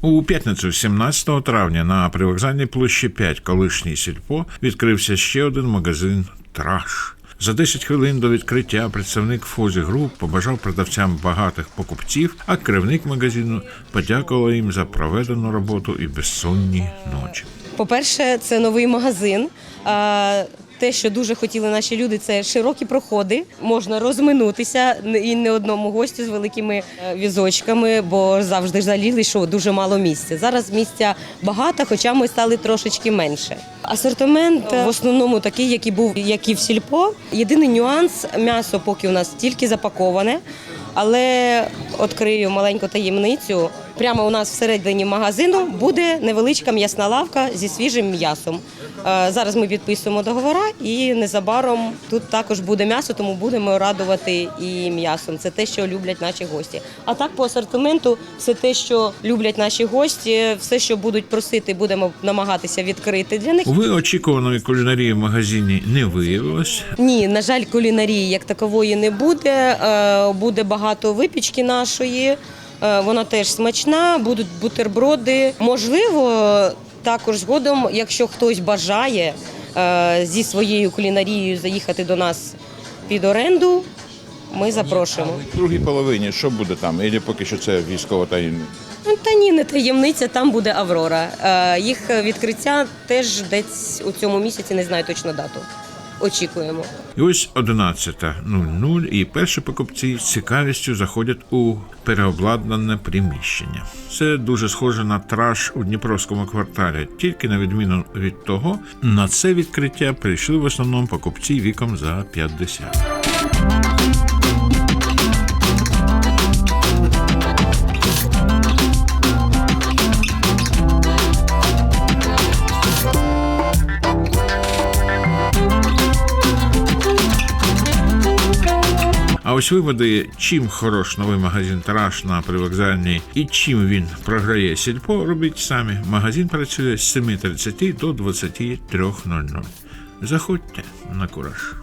У п'ятницю, 17 травня, на привокзальній площі 5 колишній сільпо відкрився ще один магазин Траш. За 10 хвилин до відкриття представник Фозі Груп побажав продавцям багатих покупців, а керівник магазину подякував їм за проведену роботу і безсонні ночі. По-перше, це новий магазин. Те, що дуже хотіли наші люди, це широкі проходи. Можна розминутися і не одному гостю з великими е, візочками, бо завжди жаліли, що дуже мало місця. Зараз місця багато, хоча ми стали трошечки менше. Асортимент е, в основному такий, який був, як і в сільпо. Єдиний нюанс м'ясо поки у нас тільки запаковане. Але відкрию маленьку таємницю. Прямо у нас всередині магазину буде невеличка м'ясна лавка зі свіжим м'ясом. Е, Зараз ми підписуємо договора, і незабаром тут також буде м'ясо, тому будемо радувати і м'ясом. Це те, що люблять наші гості. А так по асортименту, все те, що люблять наші гості, все, що будуть просити, будемо намагатися відкрити для них. Ви очікуваної кулінарії в магазині не виявилось. Ні, на жаль, кулінарії як такової не буде. Е, Буде багато випічки нашої. Е, Вона теж смачна, будуть бутерброди. Можливо, також згодом, якщо хтось бажає е, зі своєю кулінарією заїхати до нас під оренду, ми запрошуємо. В другій половині що буде там? Або поки що це військова таємниця? Ну, Та ні, не таємниця, там буде Аврора. Е, Їх відкриття теж десь у цьому місяці, не знаю точно дату. Очікуємо. І ось 11.00 і перші покупці з цікавістю заходять у переобладнане приміщення. Це дуже схоже на траш у Дніпровському кварталі, тільки на відміну від того, на це відкриття прийшли в основному покупці віком за 50. Ось виводи, чим хорош новий магазин Тараш на привокзальній і чим він програє сільпо, робіть самі. Магазин працює з 7.30 до 23.00. Заходьте на кураж.